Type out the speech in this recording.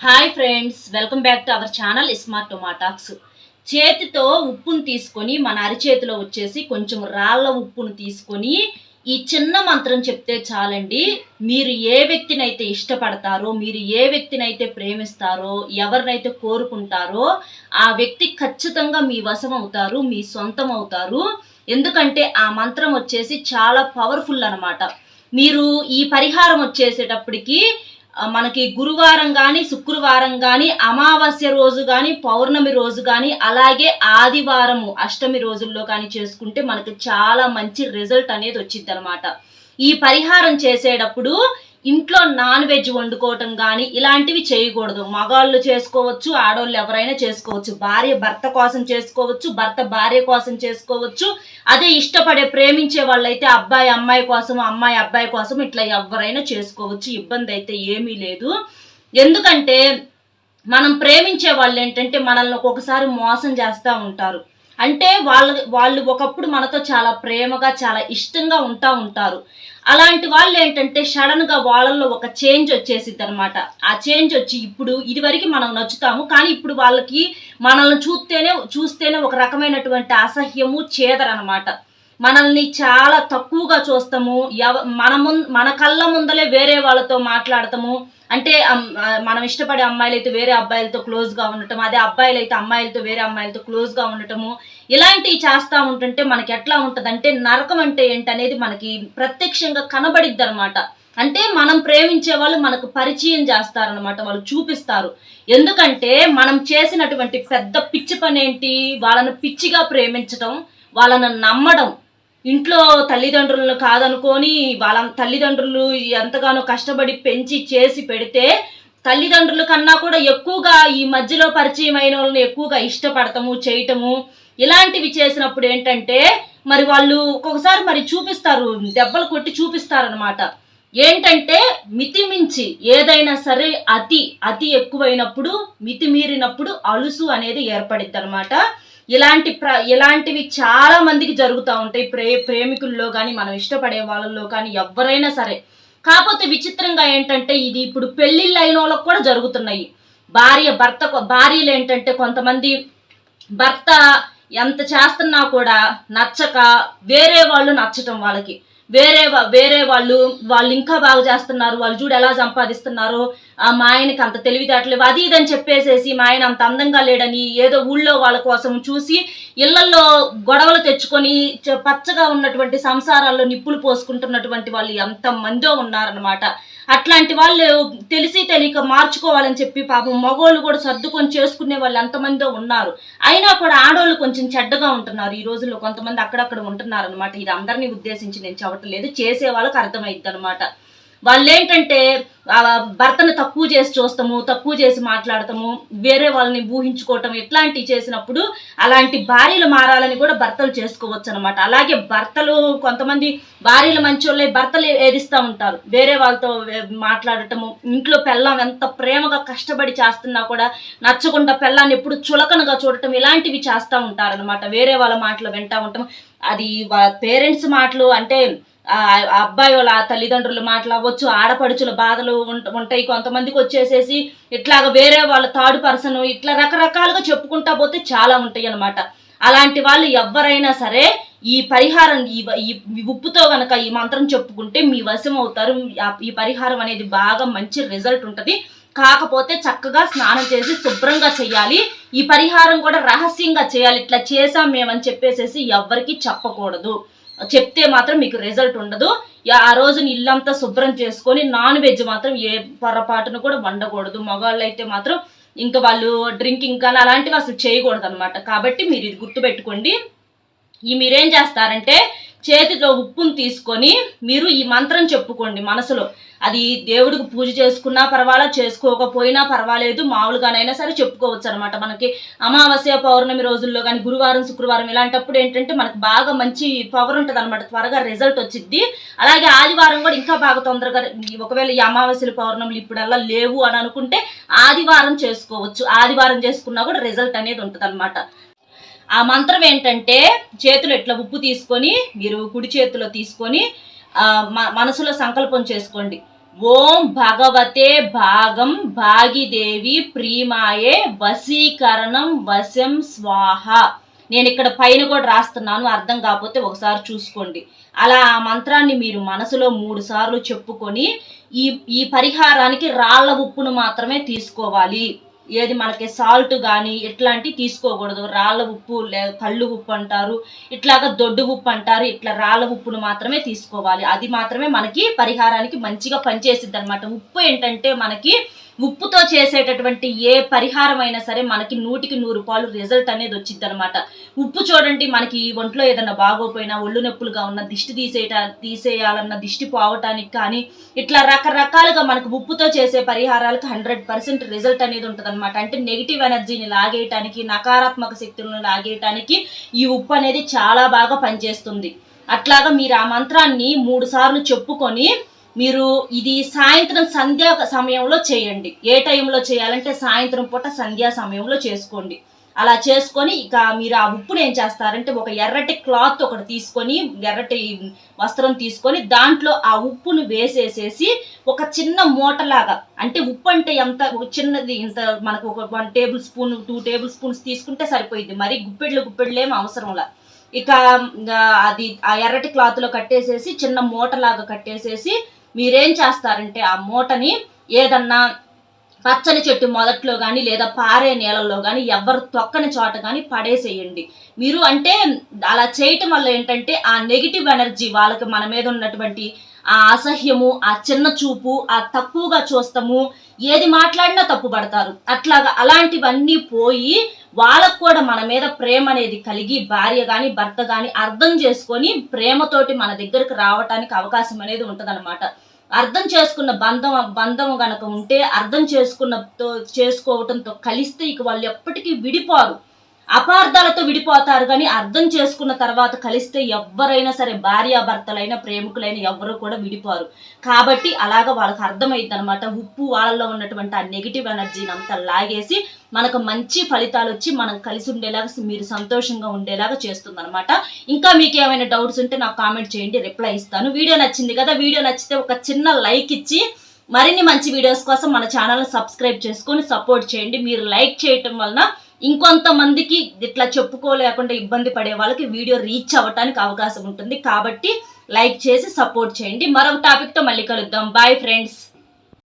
Hi friends welcome back to our channel smart టొమాటాక్స్ చేతితో ఉప్పును తీసుకొని మన అరిచేతిలో వచ్చేసి కొంచెం రాళ్ళ ఉప్పును తీసుకొని ఈ చిన్న మంత్రం చెప్తే చాలండి. మీరు ఏ వ్యక్తినైతే ఇష్టపడతారో మీరు ఏ వ్యక్తినైతే ప్రేమిస్తారో ఎవరినైతే కోరుకుంటారో ఆ వ్యక్తి ఖచ్చితంగా మీ వశం అవుతారు మీ సొంతం అవుతారు. ఎందుకంటే ఆ మంత్రం వచ్చేసి చాలా పవర్ఫుల్ అనమాట మీరు ఈ పరిహారం వచ్చేసేటప్పటికి మనకి గురువారం కానీ శుక్రవారం కానీ అమావాస్య రోజు కానీ పౌర్ణమి రోజు కానీ అలాగే ఆదివారము అష్టమి రోజుల్లో కానీ చేసుకుంటే మనకు చాలా మంచి రిజల్ట్ అనేది వచ్చింది అనమాట ఈ పరిహారం చేసేటప్పుడు ఇంట్లో నాన్ వెజ్ వండుకోవటం కానీ ఇలాంటివి చేయకూడదు. మగాళ్ళు చేసుకోవచ్చు ఆడవాళ్ళు ఎవరైనా చేసుకోవచ్చు. భార్య భర్త కోసం చేసుకోవచ్చు భర్త భార్య కోసం చేసుకోవచ్చు. అదే ఇష్టపడే ప్రేమించే వాళ్ళైతే అబ్బాయి అమ్మాయి కోసం అమ్మాయి అబ్బాయి కోసం ఇట్లా ఎవరైనా చేసుకోవచ్చు. ఇబ్బంది అయితే ఏమీ లేదు. ఎందుకంటే మనం ప్రేమించే వాళ్ళు ఏంటంటే మనల్ని ఒక్కొక్కసారి మోసం చేస్తూ ఉంటారు. అంటే వాళ్ళ వాళ్ళు ఒకప్పుడు మనతో చాలా ప్రేమగా చాలా ఇష్టంగా ఉంటా ఉంటారు. అలాంటి వాళ్ళు ఏంటంటే సడన్గా వాళ్ళల్లో ఒక చేంజ్ వచ్చేసిద్ది అనమాట ఆ చేంజ్ వచ్చి ఇప్పుడు ఇదివరకు మనం నచ్చుతాము కానీ ఇప్పుడు వాళ్ళకి మనల్ని చూస్తేనే చూస్తేనే ఒక రకమైనటువంటి అసహ్యము చేదరనమాట మనల్ని చాలా తక్కువగా చూస్తాము ఎవ మన ముం మన కళ్ళ ముందలే వేరే వాళ్ళతో మాట్లాడతాము. అంటే మనం ఇష్టపడే అమ్మాయిలైతే వేరే అబ్బాయిలతో క్లోజ్గా ఉండటం అదే అబ్బాయిలైతే అమ్మాయిలతో వేరే అమ్మాయిలతో క్లోజ్గా ఉండటము. ఇలాంటివి చేస్తూ ఉంటుంటే మనకి ఎట్లా ఉంటుందంటే నరకం అంటే ఏంటనేది మనకి ప్రత్యక్షంగా కనబడిద్ది అనమాట అంటే మనం ప్రేమించే వాళ్ళు మనకు పరిచయం చేస్తారనమాట వాళ్ళు చూపిస్తారు. ఎందుకంటే మనం చేసినటువంటి పెద్ద పిచ్చి పని ఏంటి వాళ్ళని పిచ్చిగా ప్రేమించటం వాళ్ళను నమ్మడం. ఇంట్లో తల్లిదండ్రులను కాదనుకొని వాళ్ళ తల్లిదండ్రులు ఎంతగానో కష్టపడి పెంచి చేసి పెడితే తల్లిదండ్రుల కన్నా కూడా ఎక్కువగా ఈ మధ్యలో పరిచయం అయిన వాళ్ళని ఎక్కువగా ఇష్టపడటము చేయటము ఇలాంటివి చేసినప్పుడు ఏంటంటే మరి వాళ్ళు ఒక్కొక్కసారి మరి చూపిస్తారు దెబ్బలు కొట్టి చూపిస్తారనమాట ఏంటంటే మితిమించి ఏదైనా సరే అతి అతి ఎక్కువైనప్పుడు మితిమీరినప్పుడు అలుసు అనేది ఏర్పడిద్ది అనమాట ఇలాంటి ప్ర ఇలాంటివి చాలా మందికి జరుగుతూ ఉంటాయి. ప్రే ప్రేమికుల్లో కానీ మనం ఇష్టపడే వాళ్ళల్లో కానీ ఎవరైనా సరే. కాకపోతే విచిత్రంగా ఏంటంటే ఇది ఇప్పుడు పెళ్ళిళ్ళు అయిన వాళ్ళకి కూడా జరుగుతున్నాయి. భార్య భర్త భార్యలు ఏంటంటే కొంతమంది భర్త ఎంత చేస్తున్నా కూడా నచ్చక వేరే వాళ్ళు నచ్చటం వాళ్ళకి. వేరే వా- వేరే వాళ్ళు వాళ్ళు ఇంకా బాగా చేస్తున్నారు వాళ్ళు చూడు ఎలా సంపాదిస్తున్నారు ఆ మా ఆయనకి అంత తెలివితేటలేవు. అది ఇదని చెప్పేసేసి మా ఆయన అంత అందంగా లేడని ఏదో ఊళ్ళో వాళ్ళ కోసం చూసి ఇళ్ళలో గొడవలు తెచ్చుకొని చ- పచ్చగా ఉన్నటువంటి సంసారాల్లో నిప్పులు పోసుకుంటున్నటువంటి వాళ్ళు ఎంత మందో ఉన్నారనమాట అట్లాంటి వాళ్ళు తెలిసి తెలియక మార్చుకోవాలని చెప్పి పాపం మగోళ్ళు కూడా సర్దుకొని చేసుకునే వాళ్ళు ఎంతమందో ఉన్నారు. అయినా కూడా ఆడవాళ్ళు కొంచెం చెడ్డగా ఉంటున్నారు. ఈ రోజుల్లో కొంతమంది అక్కడక్కడ ఉంటున్నారనమాట ఇది అందరినీ ఉద్దేశించి నేను చెప్పట్లేదు చేసే వాళ్ళకి అర్థమైద్ది అనమాట వాళ్ళు ఏంటంటే భర్తను తక్కువ చేసి చూస్తాము తక్కువ చేసి మాట్లాడతాము వేరే వాళ్ళని ఊహించుకోవటం ఇట్లాంటివి చేసినప్పుడు అలాంటి భార్యలు మారాలని కూడా భర్తలు చేసుకోవచ్చు అనమాట అలాగే భర్తలు కొంతమంది భార్యలు మంచోళ్ళే భర్తలు ఏదిస్తూ ఉంటారు. వేరే వాళ్ళతో మాట్లాడటము ఇంట్లో పెళ్ళం ఎంత ప్రేమగా కష్టపడి చేస్తున్నా కూడా నచ్చకుండా పెళ్ళాన్ని ఎప్పుడు చులకనగా చూడటం ఇలాంటివి చేస్తూ ఉంటారనమాట వేరే వాళ్ళ మాటలు వింటా ఉంటాం అది పేరెంట్స్ మాటలు అంటే అబ్బాయి వాళ్ళ తల్లిదండ్రుల మాటలు అవ్వచ్చు ఆడపడుచుల బాధలు ఉంటాయి. కొంతమందికి వచ్చేసేసి ఇట్లాగ వేరే వాళ్ళ థర్డ్ పర్సన్ ఇట్లా రకరకాలుగా చెప్పుకుంటా పోతే చాలా ఉంటాయి అనమాట అలాంటి వాళ్ళు ఎవరైనా సరే ఈ పరిహారం ఈ ఉప్పుతో గనక ఈ మంత్రం చెప్పుకుంటే మీ వశం అవుతారు. ఈ పరిహారం అనేది బాగా మంచి రిజల్ట్ ఉంటుంది. కాకపోతే చక్కగా స్నానం చేసి శుభ్రంగా చేయాలి. ఈ పరిహారం కూడా రహస్యంగా చేయాలి. ఇట్లా చేసాం మేమని చెప్పేసేసి ఎవ్వరికి చెప్పకూడదు. చెప్తే మాత్రం మీకు రిజల్ట్ ఉండదు. ఆ రోజున ఇల్లంతా శుభ్రం చేసుకొని నాన్ వెజ్ మాత్రం ఏ పొరపాటును కూడా వండకూడదు. మగవాళ్ళు అయితే మాత్రం ఇంకా వాళ్ళు డ్రింకింగ్ కానీ అలాంటివి అసలు చేయకూడదు అనమాట కాబట్టి మీరు ఇది గుర్తుపెట్టుకోండి. ఈ మీరేం చేస్తారంటే చేతిలో ఉప్పును తీసుకొని మీరు ఈ మంత్రం చెప్పుకోండి మనసులో. అది దేవుడికి పూజ చేసుకున్నా పర్వాలా చేసుకోకపోయినా పర్వాలేదు మామూలుగానైనా సరే చెప్పుకోవచ్చు అనమాట మనకి. అమావాస్య పౌర్ణమి రోజుల్లో కానీ గురువారం శుక్రవారం ఇలాంటప్పుడు ఏంటంటే మనకు బాగా మంచి పవర్ ఉంటుంది అనమాట త్వరగా రిజల్ట్ వచ్చిద్ది. అలాగే ఆదివారం కూడా ఇంకా బాగా తొందరగా ఒకవేళ ఈ అమావాస్యలు పౌర్ణములు ఇప్పుడల్లా లేవు అని అనుకుంటే ఆదివారం చేసుకోవచ్చు. ఆదివారం చేసుకున్నా కూడా రిజల్ట్ అనేది ఉంటుంది ఆ మంత్రం ఏంటంటే చేతులు ఇట్లా ఉప్పు తీసుకొని మీరు కుడి చేతిలో తీసుకొని మనసులో సంకల్పం చేసుకోండి. ఓం భగవతే భాగం భాగిదేవి ప్రీమాయే వశీకరణం వశం స్వాహ. నేను ఇక్కడ పైన కూడా రాస్తున్నాను అర్థం కాకపోతే ఒకసారి చూసుకోండి. అలా ఆ మంత్రాన్ని మీరు మనసులో మూడు సార్లు చెప్పుకొని ఈ ఈ పరిహారానికి రాళ్ళ ఉప్పును మాత్రమే తీసుకోవాలి. ఏది మనకి సాల్ట్ కానీ ఇట్లాంటివి తీసుకోకూడదు. రాళ్ళ ఉప్పు లే కళ్ళు ఉప్పు అంటారు. ఇట్లాగా దొడ్డు ఉప్పు అంటారు. ఇట్లా రాళ్ళ ఉప్పును మాత్రమే తీసుకోవాలి. అది మాత్రమే మనకి పరిహారానికి మంచిగా పనిచేసిద్ది అనమాట ఉప్పు ఏంటంటే మనకి ఉప్పుతో చేసేటటువంటి ఏ పరిహారం అయినా సరే మనకి నూటికి నూరు రూపాయలు రిజల్ట్ అనేది వచ్చింది అనమాట ఉప్పు చూడండి మనకి ఈ ఒంట్లో ఏదైనా బాగోపోయినా ఒళ్ళు నొప్పులుగా ఉన్న దిష్టి తీసేట తీసేయాలన్న దిష్టి పోవటానికి కానీ ఇట్లా రకరకాలుగా మనకు ఉప్పుతో చేసే పరిహారాలకు హండ్రెడ్ పర్సెంట్ రిజల్ట్ అనేది ఉంటుంది అనమాట అంటే నెగిటివ్ ఎనర్జీని లాగేయటానికి నకారాత్మక శక్తులను లాగేయటానికి ఈ ఉప్పు అనేది చాలా బాగా పనిచేస్తుంది. అట్లాగా మీరు ఆ మంత్రాన్ని మూడు సార్లు చెప్పుకొని మీరు ఇది సాయంత్రం సంధ్యా సమయంలో చేయండి. ఏ టైంలో చేయాలంటే సాయంత్రం పూట సంధ్యా సమయంలో చేసుకోండి. అలా చేసుకొని ఇక మీరు ఆ ఉప్పును ఏం చేస్తారంటే ఒక ఎర్రటి క్లాత్ ఒకటి తీసుకొని ఎర్రటి వస్త్రం తీసుకొని దాంట్లో ఆ ఉప్పును వేసేసేసి ఒక చిన్న మూటలాగా అంటే ఉప్పు అంటే ఎంత ఒక చిన్నది ఇంత మనకు ఒక one table spoon two table spoons తీసుకుంటే సరిపోయింది మరి గుప్పెళ్ళు గుప్పెళ్ళు ఏం అవసరంలా ఇక అది ఆ ఎర్రటి క్లాత్లో కట్టేసేసి చిన్న మూటలాగా కట్టేసేసి మీరేం చేస్తారంటే ఆ మూటని ఏదన్నా పచ్చని చెట్టు మొదట్లో కానీ లేదా పారే నీళ్ళల్లో కానీ ఎవరు తొక్కని చోట కానీ పడేసేయండి. మీరు అంటే అలా చేయటం వల్ల ఏంటంటే ఆ నెగిటివ్ ఎనర్జీ వాళ్ళకి మన మీద ఉన్నటువంటి ఆ అసహ్యము ఆ చిన్న చూపు ఆ తక్కువగా చూస్తాము. ఏది మాట్లాడినా తప్పు పడతారు అట్లాగా అలాంటివన్నీ పోయి వాళ్ళకు కూడా మన మీద ప్రేమ అనేది కలిగి భార్య కానీ భర్త కానీ అర్థం చేసుకొని ప్రేమతోటి మన దగ్గరకు రావటానికి అవకాశం అనేది ఉంటదన్నమాట. అర్థం చేసుకున్న బంధం బంధం గనక ఉంటే అర్థం చేసుకున్నతో చేసుకోవటంతో కలిస్తే ఇక వాళ్ళు ఎప్పటికీ విడిపోరు. అపార్థాలతో విడిపోతారు కానీ అర్థం చేసుకున్న తర్వాత కలిస్తే ఎవరైనా సరే భార్యాభర్తలైన ప్రేమికులైన ఎవరు కూడా విడిపోరు. కాబట్టి అలాగ వాళ్ళకి అర్థమైంది అనమాట ఉప్పు వాళ్ళలో ఉన్నటువంటి ఆ నెగిటివ్ ఎనర్జీని అంతా లాగేసి మనకు మంచి ఫలితాలు వచ్చి మనం కలిసి ఉండేలాగా మీరు సంతోషంగా ఉండేలాగా చేస్తుందనమాట. ఇంకా మీకు ఏమైనా డౌట్స్ ఉంటే నాకు కామెంట్ చేయండి రిప్లై ఇస్తాను. వీడియో నచ్చింది కదా వీడియో నచ్చితే ఒక చిన్న లైక్ ఇచ్చి మరిన్ని మంచి వీడియోస్ కోసం మన ఛానల్ సబ్స్క్రైబ్ చేసుకొని సపోర్ట్ చేయండి. మీరు లైక్ చేయటం వలన ఇంకొంతమందికి ఇట్లా చెప్పుకోలేకుండా ఇబ్బంది పడే వాళ్ళకి వీడియో రీచ్ అవ్వటానికి అవకాశం ఉంటుంది. కాబట్టి లైక్ చేసి సపోర్ట్ చేయండి. మరొక టాపిక్తో మళ్ళీ కలుద్దాం. Bye friends